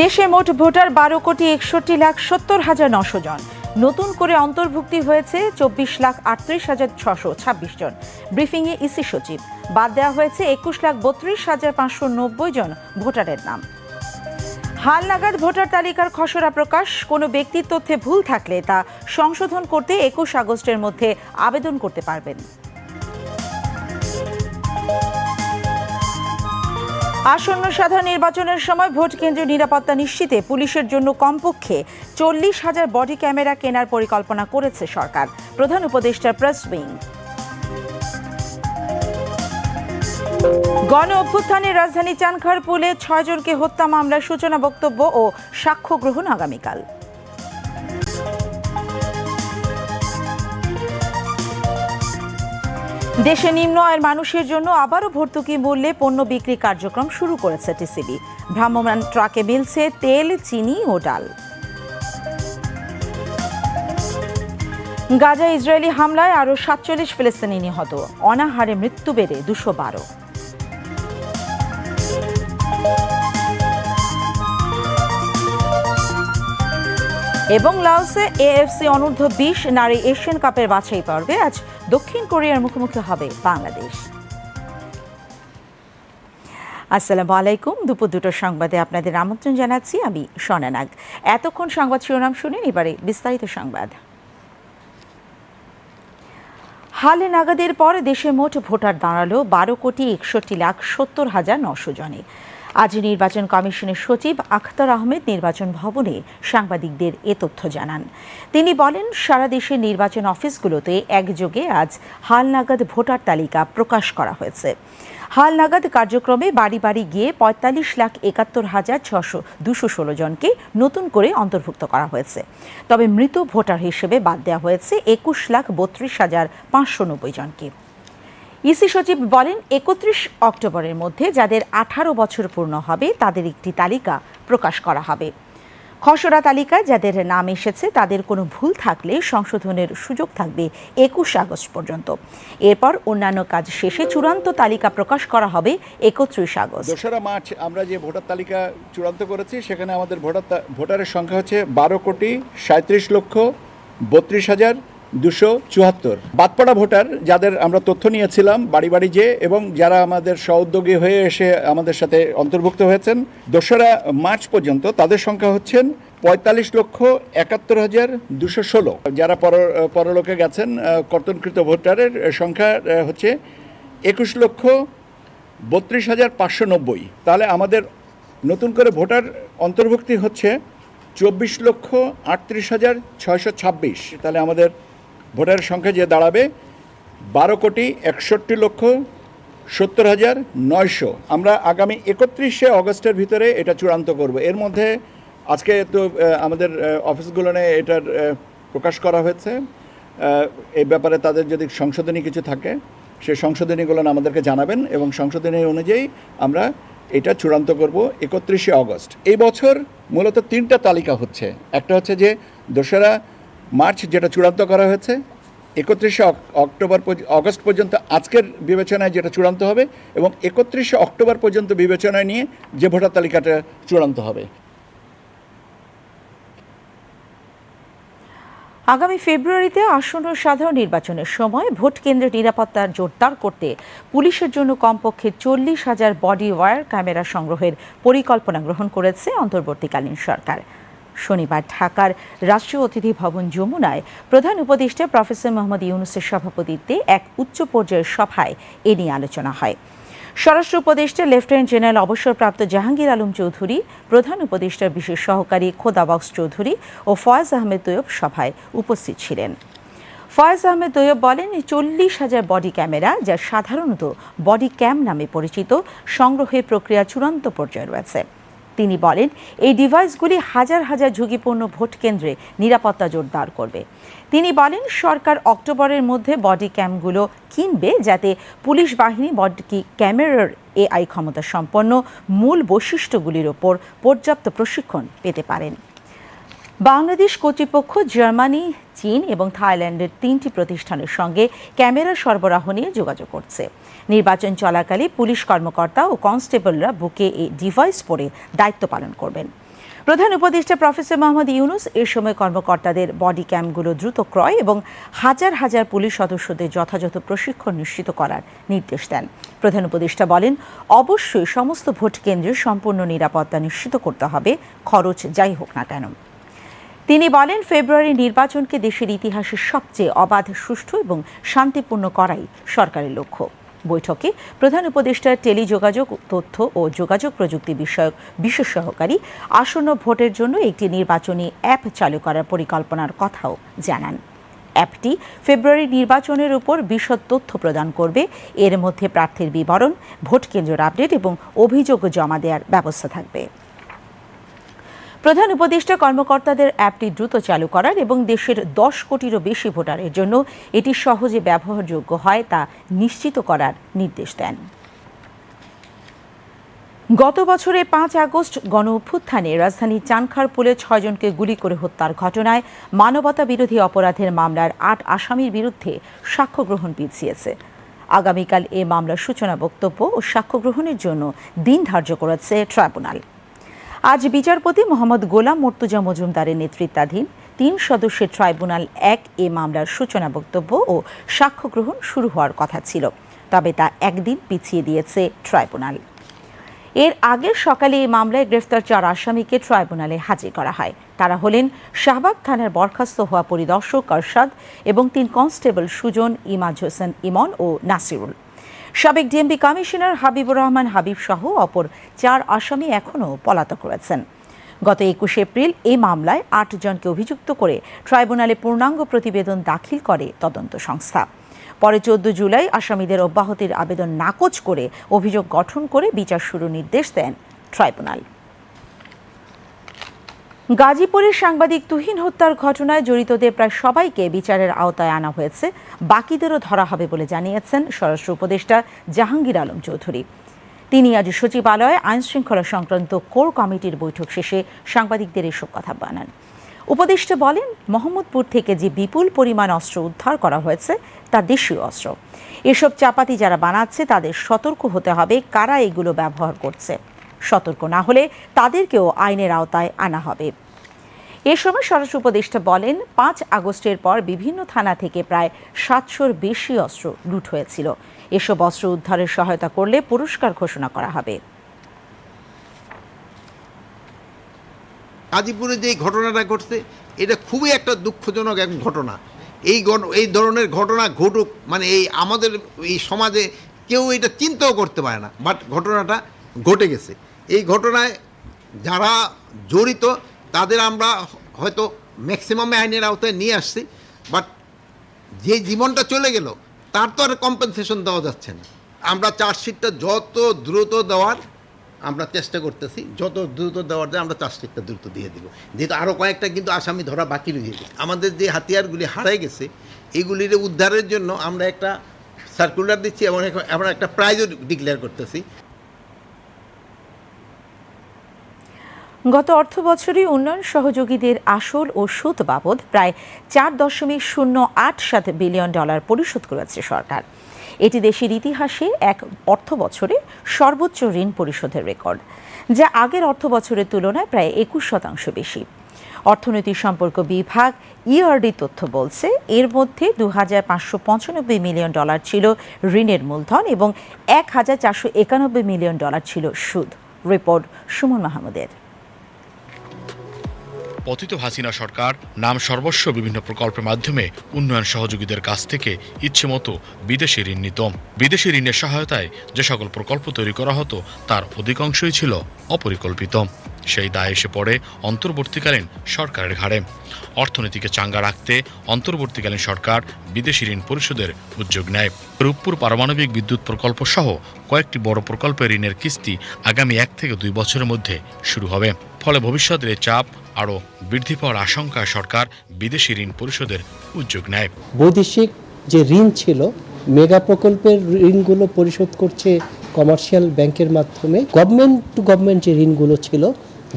দেশে মোট ভোটার বারো কোটি একষট্টি লাখ সত্তর হাজার নশো জন। নতুন করে অন্তর্ভুক্তি হয়েছে চব্বিশ লাখ আটত্রিশ হাজার ছশো ছাব্বিশ জন। ব্রিফিংয়ে ইসি সচিব। বাদ দেওয়া হয়েছে একুশ লাখ বত্রিশ হাজার পাঁচশো নব্বই জন ভোটারের নাম। হাল নাগাদ ভোটার তালিকার খসড়া প্রকাশ। কোনো ব্যক্তির তথ্যে ভুল থাকলে তা সংশোধন করতে একুশ আগস্টের মধ্যে আবেদন করতে পারবেন। আসন্ন সাধারণ নির্বাচনের সময় ভোট কেন্দ্রের নিরাপত্তা নিশ্চিতে পুলিশের জন্য কমপক্ষে চল্লিশ হাজার বডি ক্যামেরা কেনার পরিকল্পনা করেছে সরকার। প্রধান উপদেষ্টা প্রেস উইং। গণ অভ্যুত্থানের রাজধানী চানখারপুলে ছয়জনকে হত্যা মামলার সূচনা বক্তব্য ও সাক্ষ্য গ্রহণ আগামীকাল। দেশে নিম্ন আয়ের মানুষের জন্য আবারও ভর্তুকি মূল্যে পণ্য বিক্রি কার্যক্রম শুরু করেছে টিসিবি। ভ্রাম্যমান ট্রাকে মিলছে তেল, চিনি ও ডাল। গাজা ইসরায়েলি হামলায় আরও সাতচল্লিশ ফিলিস্তিনি নিহত। অনাহারে মৃত্যু বেড়ে দুশো বারো। এবং লাওসে এএফসি অনূর্ধ্ব বিশ নারী এশিয়ান কাপের বাছাই পর্বে আজ দক্ষিণ কোরিয়ার মুখোমুখি হবে বাংলাদেশ। আসসালামু আলাইকুম। দুপুর দুটোর সংবাদে আপনাদের আমন্ত্রণ জানাচ্ছি আমি স্বর্ণানাগ এতক্ষণ সংবাদ শিরোনাম শুনেন, এবারে বিস্তারিত সংবাদ। হালে নাগাদের পর দেশে মোট ভোটার দাঁড়াল বারো কোটি একষট্টি লাখ সত্তর হাজার নশো জনে। আজ নির্বাচন কমিশনের সচিব আখতার আহমেদ নির্বাচন ভবনে সাংবাদিকদের এ তথ্য জানান। তিনি বলেন, সারা দেশের নির্বাচন অফিসগুলোতে একযোগে আজ হালনাগাদ ভোটার তালিকা প্রকাশ করা হয়েছে। হালনাগাদ কার্যক্রমে বাড়ি বাড়ি গিয়ে পঁয়তাল্লিশ লাখ একাত্তর হাজার ছশো দুশো ষোলো জনকে নতুন করে অন্তর্ভুক্ত করা হয়েছে। তবে মৃত ভোটার হিসেবে বাদ দেওয়া হয়েছে একুশ লাখ বত্রিশ হাজার পাঁচশো নব্বই জনকে। ইসি সচিব বলেন, একত্রিশ অক্টোবরের মধ্যে যাদের আঠারো বছর পূর্ণ হবে, তাদের একটি তালিকা প্রকাশ করা হবে। খসড়া তালিকায় যাদের নাম এসেছে, তাদের কোনো ভুল থাকলে সংশোধনের সুযোগ থাকবে একুশ আগস্ট পর্যন্ত। এরপর অন্যান্য কাজ শেষে চূড়ান্ত তালিকা প্রকাশ করা হবে একত্রিশ আগস্ট। দোসরা মার্চ আমরা যে ভোটার তালিকা চূড়ান্ত করেছি, সেখানে আমাদের ভোটার ভোটারের সংখ্যা হচ্ছে বারো কোটি সাঁত্রিশ লক্ষ বত্রিশ হাজার দুশো চুয়াত্তর। বাদপাড়া ভোটার যাদের আমরা তথ্য নিয়েছিলাম, বাড়ি বাড়ি যে এবং যারা আমাদের সহোদ্যোগী হয়ে এসে আমাদের সাথে অন্তর্ভুক্ত হয়েছেন, দোসরা মার্চ পর্যন্ত তাদের সংখ্যা হচ্ছেন পঁয়তাল্লিশ লক্ষ একাত্তর হাজার দুশো ষোলো। যারা পর, পরলোকে গেছেন কর্তনকৃত ভোটারের সংখ্যা হচ্ছে একুশ লক্ষ বত্রিশ হাজার পাঁচশো নব্বই। তাহলে আমাদের নতুন করে ভোটার অন্তর্ভুক্তি হচ্ছে চব্বিশ লক্ষ আটত্রিশ হাজার ছয়শো ছাব্বিশ। তাহলে আমাদের ভোটারের সংখ্যা যে দাঁড়াবে, বারো কোটি একষট্টি লক্ষ সত্তর হাজার নয়শো। আমরা আগামী একত্রিশে অগস্টের ভিতরে এটা চূড়ান্ত করব। এর মধ্যে আজকে তো আমাদের অফিসগুলো এটার প্রকাশ করা হয়েছে। এই ব্যাপারে তাদের যদি সংশোধনী কিছু থাকে, সেই সংশোধনীগুলো আমাদেরকে জানাবেন এবং সংশোধনী অনুযায়ী আমরা এটা চূড়ান্ত করব একত্রিশে অগস্ট। এই বছর মূলত তিনটা তালিকা হচ্ছে। একটা হচ্ছে যে দোসরা মার্চ যেটা চূড়ান্ত করা হয়েছে, একত্রিশে অক- অক্টোবর অগস্ট পর্যন্ত আজকের বিবেচনায় যেটা চূড়ান্ত হবে এবং একত্রিশে অক্টোবর পর্যন্ত বিবেচনায় নিয়ে যে ভোটার তালিকাটা চূড়ান্ত হবে। আগামী ফেব্রুয়ারিতে আসন্ন সাধারণ নির্বাচনের সময় ভোট কেন্দ্রের নিরাপত্তা জোরদার করতে পুলিশের জন্য কমপক্ষে চল্লিশ হাজার বডি ওয়্যার ক্যামেরা সংগ্রহের পরিকল্পনা গ্রহণ করেছে অন্তর্বর্তীকালীন সরকার। শনিবার ঢাকার রাষ্ট্রীয় অতিথি ভবন যমুনায় প্রধান উপদেষ্টা প্রফেসর মোহাম্মদ ইউনুসের সভাপতিত্বে এক উচ্চ পর্যায়ের সভায় এ নিয়ে আলোচনা হয়। স্বরাষ্ট্র উপদেষ্টা লেফটেন্যান্ট জেনারেল অবসরপ্রাপ্ত জাহাঙ্গীর আলম চৌধুরী, প্রধান উপদেষ্টার বিশেষ সহকারী খোদাবক্স চৌধুরী ও ফয়েজ আহমেদ তৈয়ব সভায় উপস্থিত ছিলেন। ফয়েজ আহমেদ তৈয়ব বলেন, চল্লিশ হাজার বডি ক্যামেরা, যা সাধারণত বডি ক্যাম নামে পরিচিত, সংগ্রহের প্রক্রিয়া চূড়ান্ত পর্যায়ে রয়েছে। তিনি বলেন, এই ডিভাইসগুলি হাজার হাজার ঝুঁকিপূর্ণ ভোট কেন্দ্রে নিরাপত্তা জোরদার করবে। তিনি বলেন, সরকার অক্টোবরের মধ্যে বডি ক্যামগুলো কিনবে যাতে পুলিশ বাহিনী বডি ক্যামেরার এআই ক্ষমতা সম্পন্ন মূল বৈশিষ্ট্যগুলির ওপর পর্যাপ্ত প্রশিক্ষণ পেতে পারেন। বাংলাদেশ কর্তৃপক্ষ, জার্মানি, চীন এবং থাইল্যান্ডের তিনটি প্রতিষ্ঠানের সঙ্গে ক্যামেরা সরবরাহ নিয়ে যোগাযোগ করছে। নির্বাচন চলাকালে পুলিশ কর্মকর্তা ও কনস্টেবলরা বুকে এই ডিভাইস পরে দায়িত্ব পালন করবেন। প্রধান উপদেষ্টা প্রফেসর মোহাম্মদ ইউনুস এ সময় কর্মকর্তাদের বডি ক্যাম্পগুলো দ্রুত ক্রয় এবং হাজার হাজার পুলিশ সদস্যদের যথাযথ প্রশিক্ষণ নিশ্চিত করার নির্দেশ দেন। প্রধান উপদেষ্টা বলেন, অবশ্যই সমস্ত ভোট কেন্দ্রে সম্পূর্ণ নিরাপত্তা নিশ্চিত করতে হবে, খরচ যাই হোক না কেন। তিনি বলেন, ফেব্রুয়ারি নির্বাচনকে দেশের ইতিহাসে সবচেয়ে অবাধ, সুষ্ঠু এবং শান্তিপূর্ণ করাই সরকারের লক্ষ্য। বৈঠকে প্রধান উপদেষ্টা টেলিযোগাযোগ, তথ্য ও যোগাযোগ প্রযুক্তি বিষয়ক বিশেষ সহকারী আসন্ন ভোটের জন্য একটি নির্বাচনী অ্যাপ চালু করার পরিকল্পনার কথাও জানান। অ্যাপটি ফেব্রুয়ারি নির্বাচনের উপর বিশদ তথ্য প্রদান করবে। এর মধ্যে প্রার্থীর বিবরণ, ভোট কেন্দ্রের আপডেট এবং অভিযোগ জমা দেওয়ার ব্যবস্থা থাকবে। প্রধান উপদেষ্টা কর্মকর্তাদের অ্যাপটি দ্রুত চালু করার এবং দেশের দশ কোটিরও বেশি ভোটারের জন্য এটি সহজে ব্যবহারযোগ্য হয় তা নিশ্চিত করার নির্দেশ দেন। গত বছরের পাঁচ আগস্ট গণ অভ্যুত্থানে রাজধানী চানখারপুলে ছয়জনকে গুলি করে হত্যার ঘটনায় মানবতা বিরোধী অপরাধের মামলার আট আসামির বিরুদ্ধে সাক্ষ্য গ্রহণ পিছিয়েছে। আগামীকাল এ মামলার সূচনা বক্তব্য ও সাক্ষ্য গ্রহণের জন্য দিন ধার্য করেছে ট্রাইব্যুনাল। আজ বিচারপতি মোহাম্মদ গোলাম মর্তুজা মজুমদারের নেতৃত্বাধীন তিন সদস্যের ট্রাইব্যুনাল এক এ মামলার সূচনা বক্তব্য ও সাক্ষ্য গ্রহণ শুরু হওয়ার কথা ছিল, তবে তা একদিন পিছিয়ে দিয়েছে ট্রাইব্যুনাল। এর আগের সকালে এই মামলায় গ্রেফতার চার আসামিকে ট্রাইব্যুনালে হাজির করা হয়। তারা হলেন শাহবাগ থানার বরখাস্ত হওয়া পরিদর্শক আরশাদ এবং তিন কনস্টেবল সুজন, ইমাজ হোসেন, ইমন ও নাসিরুল। সাবেক ডিএমপি কমিশনার হাবিবুর রহমান হাবিব সহ অপর চার আসামি এখনও পলাতক রয়েছেন। গত একুশে এপ্রিল এই মামলায় আট জনকে অভিযুক্ত করে ট্রাইব্যুনালে পূর্ণাঙ্গ প্রতিবেদন দাখিল করে তদন্ত সংস্থা। পরে চোদ্দ জুলাই আসামিদের অব্যাহতির আবেদন নাকচ করে অভিযোগ গঠন করে বিচার শুরু নির্দেশ দেন ট্রাইব্যুনাল। গাজীপুরের সাংবাদিক তুহিন হত্যার ঘটনায় জড়িতদের প্রায় সবাইকে বিচারের আওতায় আনা হয়েছে। বাকিদেরও ধরা হবে বলে জানিয়েছেন স্বরাষ্ট্র উপদেষ্টা জাহাঙ্গীর আলম চৌধুরী। তিনি আজ সচিবালয়ে আইন শৃঙ্খলা সংক্রান্ত কোর কমিটির বৈঠক শেষে সাংবাদিকদের এসব কথা বানান উপদেষ্টা বলেন, মোহাম্মদপুর থেকে যে বিপুল পরিমাণ অস্ত্র উদ্ধার করা হয়েছে, তা দেশীয় অস্ত্র। এসব চাপাতি যারা বানাচ্ছে, তাদের সতর্ক হতে হবে কারা এগুলো ব্যবহার করছে। সতর্ক না হলে তাদেরকেও আইনের আওতায় আনা হবে। এ সময় স্বরাষ্ট্র উপদেষ্টা বলেন, পাঁচ আগস্টের পর বিভিন্ন থানা থেকে প্রায় সাতশোর বেশি অস্ত্র লুট হয়েছিল। এসব অস্ত্র উদ্ধারের সহায়তা করলে পুরস্কার ঘোষণা করা হবে। গাজীপুরে যে ঘটনাটা ঘটছে, এটা খুবই একটা দুঃখজনক এক ঘটনা। এই এই ধরনের ঘটনা ঘটুক মানে এই আমাদের, এই সমাজে কেউ এটা চিন্তাও করতে পারে না। বাট ঘটনাটা ঘটে গেছে। এই ঘটনায় যারা জড়িত, তাদের আমরা হয়তো ম্যাক্সিমামে আইনের আওতায় নিয়ে আসছি বাট যে জীবনটা চলে গেল, তার তো আর কম্পেনসেশন দেওয়া যাচ্ছে না। আমরা চার্জশিটটা যত দ্রুত দেওয়ার আমরা চেষ্টা করতেছি, যত দ্রুত দেওয়ার যায় আমরা চার্জশিটটা দ্রুত দিয়ে দিব। যেহেতু আরও কয়েকটা কিন্তু আসামি ধরা বাকি রয়ে গেছে। আমাদের যে হাতিয়ারগুলি হারাই গেছে, এগুলির উদ্ধারের জন্য আমরা একটা সার্কুলার দিচ্ছি এবং এখন আমরা একটা প্রাইজও ডিক্লেয়ার করতেছি। গত অর্থ বছরে উন্নয়ন সহযোগীদের আসল ও সুদ বাবদ প্রায় চার দশমিক শূন্য আট সাত বিলিয়ন ডলার পরিশোধ করেছে সরকার। এটি দেশের ইতিহাসে এক অর্থ বছরে সর্বোচ্চ ঋণ পরিশোধের রেকর্ড, যা আগের অর্থ বছরের তুলনায় প্রায় একুশ শতাংশ বেশি। অর্থনৈতিক সম্পর্ক বিভাগ ইআরডি তথ্য বলছে, এর মধ্যে দু হাজার পাঁচশো পঁচানব্বই মিলিয়ন ডলার ছিল ঋণের মূলধন এবং এক হাজার চারশো একানব্বই মিলিয়ন ডলার ছিল সুদ। রিপোর্ট সুমন মাহমুদের। পতিত হাসিনা সরকার নাম সর্বস্ব বিভিন্ন প্রকল্পের মাধ্যমে উন্নয়ন সহযোগীদের কাছ থেকে ইচ্ছেমতো বিদেশি ঋণ নিত। বিদেশি ঋণের সহায়তায় যে সকল প্রকল্প তৈরি করা হতো, তার অধিকাংশই ছিল অপরিকল্পিত। সেই দায় এসে পড়ে অন্তর্বর্তীকালীন সরকারের ঘাড়ে। অর্থনীতিকে চাঙ্গা রাখতে অন্তর্বর্তীকালীন সরকার বিদেশি ঋণ পরিশোধের উদ্যোগ নেয়। রূপপুর পারমাণবিক বিদ্যুৎ প্রকল্প সহ কয়েকটি বড় প্রকল্পের ঋণের কিস্তি আগামী এক থেকে দুই বছরের মধ্যে শুরু হবে। ফলে ভবিষ্যতের চাপ আরও বৃদ্ধি পাওয়ার আশঙ্কায় সরকার বিদেশি ঋণ পরিশোধের উদ্যোগ নেয়। বৈদেশিক যে ঋণ ছিল, মেগা প্রকল্পের ঋণগুলো পরিশোধ করছে কমার্শিয়াল ব্যাংকের মাধ্যমে। গভর্নমেন্ট টু গভর্নমেন্ট যে ঋণগুলো ছিল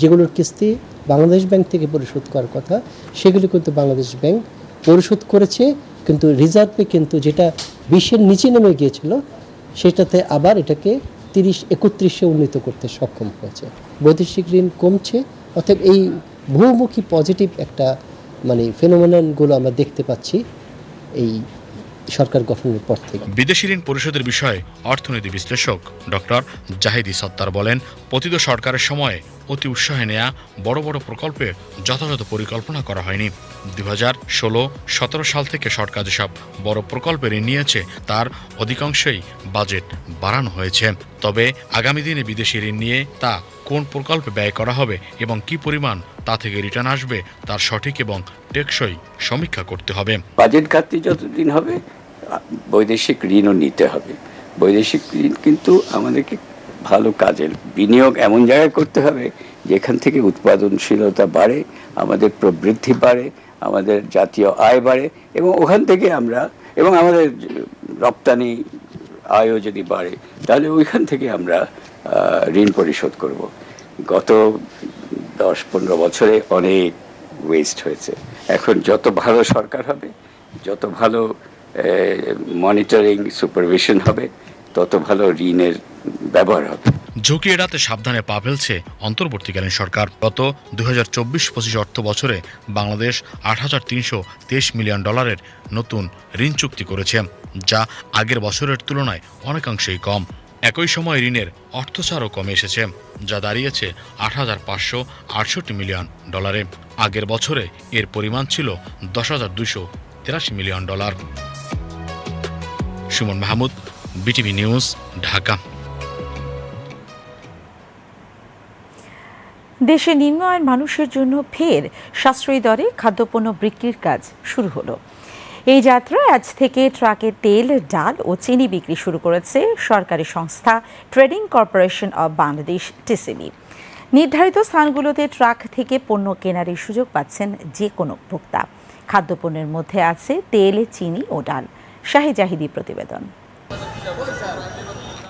যেগুলোর কিস্তি বাংলাদেশ ব্যাংক থেকে পরিশোধ করার কথা, সেগুলো কিন্তু বাংলাদেশ ব্যাংক পরিশোধ করেছে, কিন্তু রিজার্ভে কিন্তু যেটা বিশের নিচে নেমে গিয়েছিল, সেটাতে আবার এটাকে তিরিশ, একত্রিশে উন্নীত করতে সক্ষম হয়েছে। বৈদেশিক ঋণ কমছে, অর্থাৎ এই বহুমুখী পজিটিভ একটা মানে ফেনোমেননগুলো আমরা দেখতে পাচ্ছি এই সরকার গঠনের পর থেকে। বিদেশি ঋণ পরিশোধের বিষয়ে অর্থনীতি বিশ্লেষক ডক্টর জাহিদি সত্তার বলেন, পতিত সরকারের সময়ে অতি উৎসাহে নেয়া বড় বড় প্রকল্পে যথাযথ পরিকল্পনা করা হয়নি। দু হাজার ষোলো, সতেরো সাল থেকে সরকার যেসব বড় প্রকল্পে ঋণ নিয়েছে, তার অধিকাংশই বাজেট বাড়ানো হয়েছে। তবে আগামী দিনে বিদেশি ঋণ নিয়ে তা কোন প্রকল্পে ব্যয় করা হবে এবং কি পরিমাণ তা থেকে রিটার্ন আসবে, তার সঠিক এবং টেকসই সমীক্ষা করতে হবে। বাজেট ঘাটতি যতদিন হবে বৈদেশিক ঋণও নিতে হবে। বৈদেশিক ঋণ কিন্তু আমাদেরকে ভালো কাজের বিনিয়োগ এমন জায়গায় করতে হবে যেখান থেকে উৎপাদনশীলতা বাড়ে, আমাদের প্রবৃদ্ধি বাড়ে, আমাদের জাতীয় আয় বাড়ে এবং ওখান থেকে আমরা, এবং আমাদের রপ্তানি আয়ও যদি বাড়ে, তাহলে ওইখান থেকে আমরা ঋণ পরিশোধ করব। গত দশ পনেরো বছরে অনেক ওয়েস্ট হয়েছে। এখন যত ভালো সরকার হবে, যত ভালো মনিটরিং সুপারভিশন হবে তত ভালো ঋণের ব্যবহার হবে। ঝুঁকি এড়াতে সাবধানে পা ফেলছে অন্তর্বর্তীকালীন সরকার। গত দুই হাজার চব্বিশ পঁচিশ অর্থ বছরে বাংলাদেশ আট হাজার তিনশো তেইশ মিলিয়ন ডলারের নতুন ঋণ চুক্তি করেছে, যা আগের বছরের তুলনায় অনেকাংশেই কম। একই সময় ঋণের অর্থচারও কমে এসেছে, যা দাঁড়িয়েছে আট হাজার পাঁচশো আটষট্টি মিলিয়ন ডলারে। আগের বছরে এর পরিমাণ ছিল দশ হাজার দুশো তিরাশি million dollar. Suman Mahmud BTV news, Dhaka. দেশে নিম্ন আয়ের মানুষের জন্য ফের সাশ্রয়ী দরে খাদ্যপণ্য বিক্রির কাজ শুরু হলো। এই যাত্রায় আজ থেকে ট্রাকে তেল, ডাল ও চিনি বিক্রি শুরু করেছে সরকারি সংস্থা trading corporation of Bangladesh, TCB. নির্ধারিত স্থানগুলোতে ট্রাক থেকে পণ্য কেনার সুযোগ পাচ্ছেন যে কোনো ভোক্তা। খাদ্যপণ্যের মধ্যে আছে তেল, চিনি ও ডাল। শাহি জাহিদি প্রতিবেদন।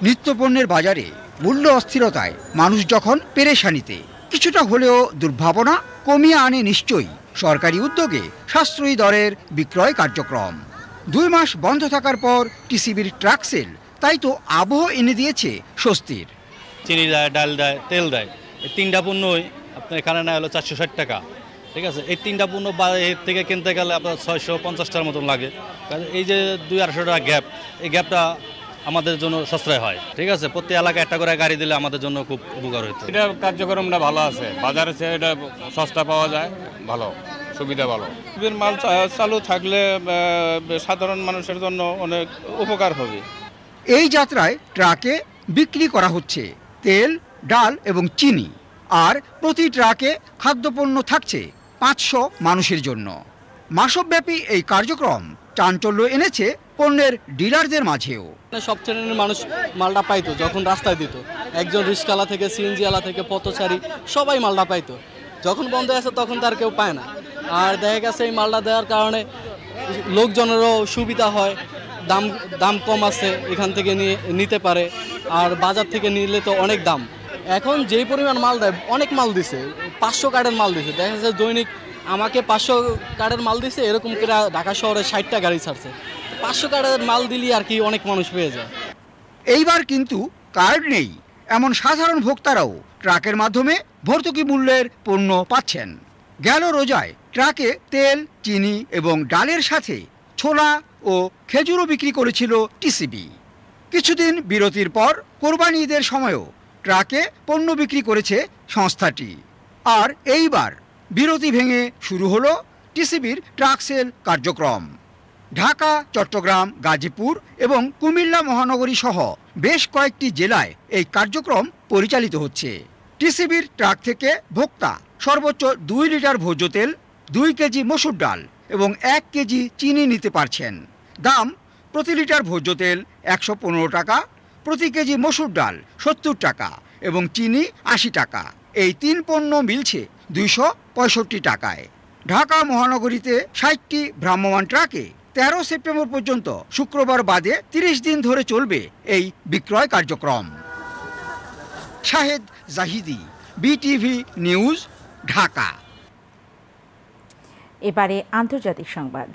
নিত্যপণ্যের বাজারে মূল্য অস্থিরতায় মানুষ যখন পেরেশানিতে, কিছুটা হলেও দুর্ভাবনা কমিয়ে আনে নিশ্চয়ই সরকারি উদ্যোগে সাশ্রয়ী দরের বিক্রয় কার্যক্রম। দুই মাস বন্ধ থাকার পর টিসিবির ট্রাক সেল তাই তো আবহ এনে দিয়েছে স্বস্তির। চিনি দেয়, ডাল দেয়, তেল দেয়। এই তিনটা পণ্যই আপনার এখানে না হলো চারশো ষাট টাকা। ঠিক আছে? এই তিনটা পণ্য বাইরে থেকে কিনতে গেলে আপনার ছয়শো পঞ্চাশটার মতন লাগে। এই যে দুই আড়াইশো টাকা গ্যাপ এই গ্যাপটা আমাদের জন্য সাশ্রয় হয়। ঠিক আছে? প্রতি এলাকায় একটা করে গাড়ি দিলে আমাদের জন্য খুব উপকার হতো এটা কার্যক্রমটা ভালো আছে। বাজারে চেয়ে এটা সস্তা পাওয়া যায় ভালো সুবিধা ভালো। এর মাল চালু থাকলে সাধারণ মানুষের জন্য অনেক উপকার হবে। এই যাত্রায় ট্রাকে বিক্রি করা হচ্ছে তেল ডাল এবং চিনি। আর প্রতি ট্রাকে খাদ্যপণ্য থাকছে পাঁচশো মানুষের জন্য। মাসব্যাপী এই কার্যক্রম চাঞ্চল্য এনেছে পণ্যের ডিলারদের মাঝেও। সব শ্রেণির মানুষ মালটা পাইতো, যখন রাস্তায় দিত। একজন রিস্কালা থেকে সিএনজি আলা থেকে, পথচারী, সবাই মালটা পাইতো। যখন বন্ধ আছে তখন তার কেউ পায় না। আর দেখা গেছে, এই মালটা দেওয়ার কারণে লোকজনেরও সুবিধা হয়, দাম দাম কম আছে, এখান থেকে নিয়ে, নিতে পারে। আর বাজার থেকে নিলে তো অনেক দাম। এখন যেই পরিমাণ মাল দেয়, অনেক মাল দিছে, পাঁচশো কার্ডের মাল দিছে। দেখা যাচ্ছে দৈনিক আমাকে পাঁচশো কার্ডের মাল দিছে, এরকম করে ঢাকা শহরে ষাটটা গাড়ি ছাড়ছে। পাঁচশো কার্ডের মাল দিলে আর কি অনেক মানুষ পেয়ে যায়। এইবার কিন্তু কার্ড নেই, এমন সাধারণ ভোক্তারাও ট্রাকের মাধ্যমে ভর্তুকি মূল্যের পণ্য পাচ্ছেন। গেল রোজায় ট্রাকে তেল, চিনি এবং ডালের সাথে ছোলা ও খেজুরও বিক্রি করেছিল টিসিবি। কিছুদিন বিরতির পর কোরবানি ঈদের সময়ও ট্রাকে পণ্য বিক্রি করেছে সংস্থাটি। আর এইবার বিরতি ভেঙে শুরু হলো টিসিবির ট্রাক সেল কার্যক্রম। ঢাকা, চট্টগ্রাম, গাজীপুর এবং কুমিল্লা মহানগরী সহ বেশ কয়েকটি জেলায় এই কার্যক্রম পরিচালিত হচ্ছে। টিসিবির ট্রাক থেকে ভোক্তা সর্বোচ্চ দুই লিটার ভোজ্য তেল, দুই কেজি মসুর ডাল এবং এক কেজি চিনি নিতে পারছেন। দাম প্রতি লিটার ভোজ্য তেল একশো পনেরো টাকা, প্রতি কেজি মসুর ডাল সত্তর টাকা এবং চিনি আশি টাকা। এই তিন পণ্য মিলছে দুইশো পঁয়ষট্টি টাকায়। ঢাকা মহানগরীতে ষাটটি ভ্রাম্যমান ট্রাকে তেরো সেপ্টেম্বর পর্যন্ত শুক্রবার বাদে তিরিশ দিন ধরে চলবে এই বিক্রয় কার্যক্রম। Shahed Zahidi, BTV news, Dhaka. এবারে আন্তর্জাতিক সংবাদ।